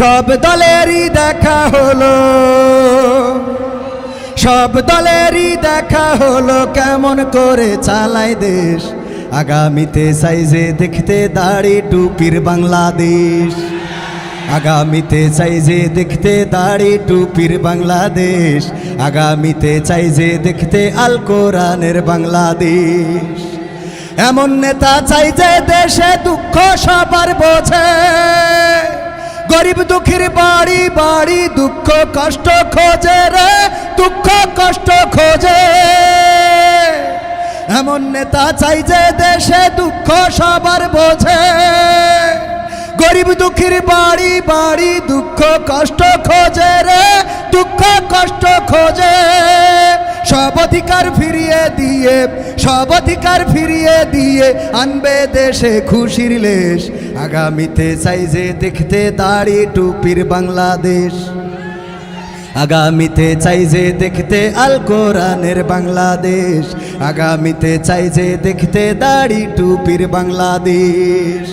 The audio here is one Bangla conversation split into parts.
সব দলেরই দেখা হলো। সব দলেরই দেখা হলো কেমন করে চালায় দেশ। আগামীতে সাইজে দেখতে দাড়ি টুপির বাংলাদেশ। আগামীতে চাই যে দেখতে দাড়ি টুপির বাংলাদেশ। আগামীতে চাই যে দেখতে আল কোরআনের বাংলাদেশ। এমন নেতা চাই যে দেশে দুঃখ সবার বোঝে। গরিব দুঃখীর বাড়ি বাড়ি দুঃখ কষ্ট খোঁজে রে, দুঃখ কষ্ট খোঁজে। এমন নেতা চাই যে দেশে দুঃখ সবার বোঝে। গরিব দুঃখীর বাড়ি বাড়ি দুঃখ কষ্ট খোঁজে রে, দুঃখ কষ্ট খোঁজে। সব অধিকার ফিরিয়ে দিয়ে, সব অধিকার ফিরিয়ে দিয়ে আনবে দেশে খুশির লেশ। আগামীতে চাই যে দেখতে দাড়ি টুপির বাংলাদেশ। আগামীতে চাই যে দেখতে আল কোরআনের বাংলাদেশ। আগামীতে চাই যে দেখতে দাড়ি টুপির বাংলাদেশ।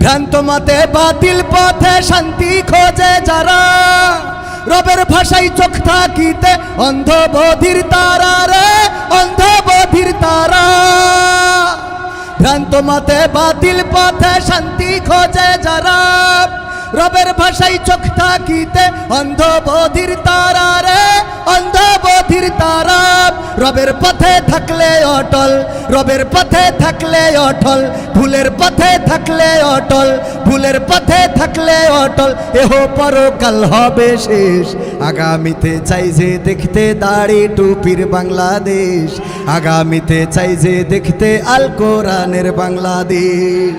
ভ্রান্ত মতে বাতিল পথে শান্তি খোঁজে যারা, রবের ভাষায় চোখ থাকিতে অন্ধ বধির তারা রে অন্ধ বধির তারা। ভ্রান্ত মতে বাতিল পথে শান্তি খোঁজে যারা। রবের ভাষায় চোখ থাকিতে অন্ধ বধির তারা রে অন্ধ বধির তারা। রবের পথে থাকলে অটল, রবের পথে থাকলে অটল, ভুলের পথে থাকলে অটল, ভুলের পথে থাকলে অটল, এহ পরকাল হবে শেষ। আগামীতে চাই যে দেখতে দাড়ি টুপির বাংলাদেশ। আগামীতে চাই যে দেখতে আল কোরআনের বাংলাদেশ।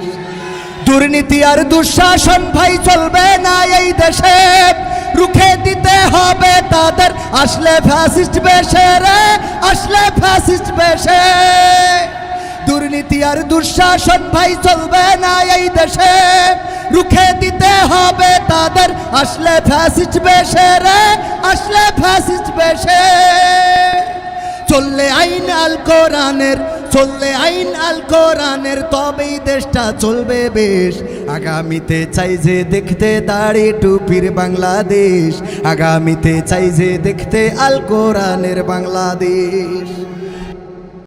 দুর্নীতি আর দুঃশাসন ভাই, চলবে না এই দেশে। রুখে দিতে হবে তাদের। আসলে ফ্যাসিস্ট বেশে রে, আসলে ফ্যাসিস্ট বেশে। দুর্নীতি আর দুঃশাসন ভাই চলবে না এই দেশে। রুখে দিতে হবে তাদের। আসলে ফ্যাসিস্ট বেশে রে, আসলে ফ্যাসিস্ট বেশে। চললে আইন আল কোরআনের, চললে আইন আল কোরআনের, তবেই দেশটা চলবে বেশ। আগামীতে চাই যে দেখতে দাড়ি টুপির বাংলাদেশ। আগামীতে চাই যে দেখতে আল কোরআনের বাংলাদেশ।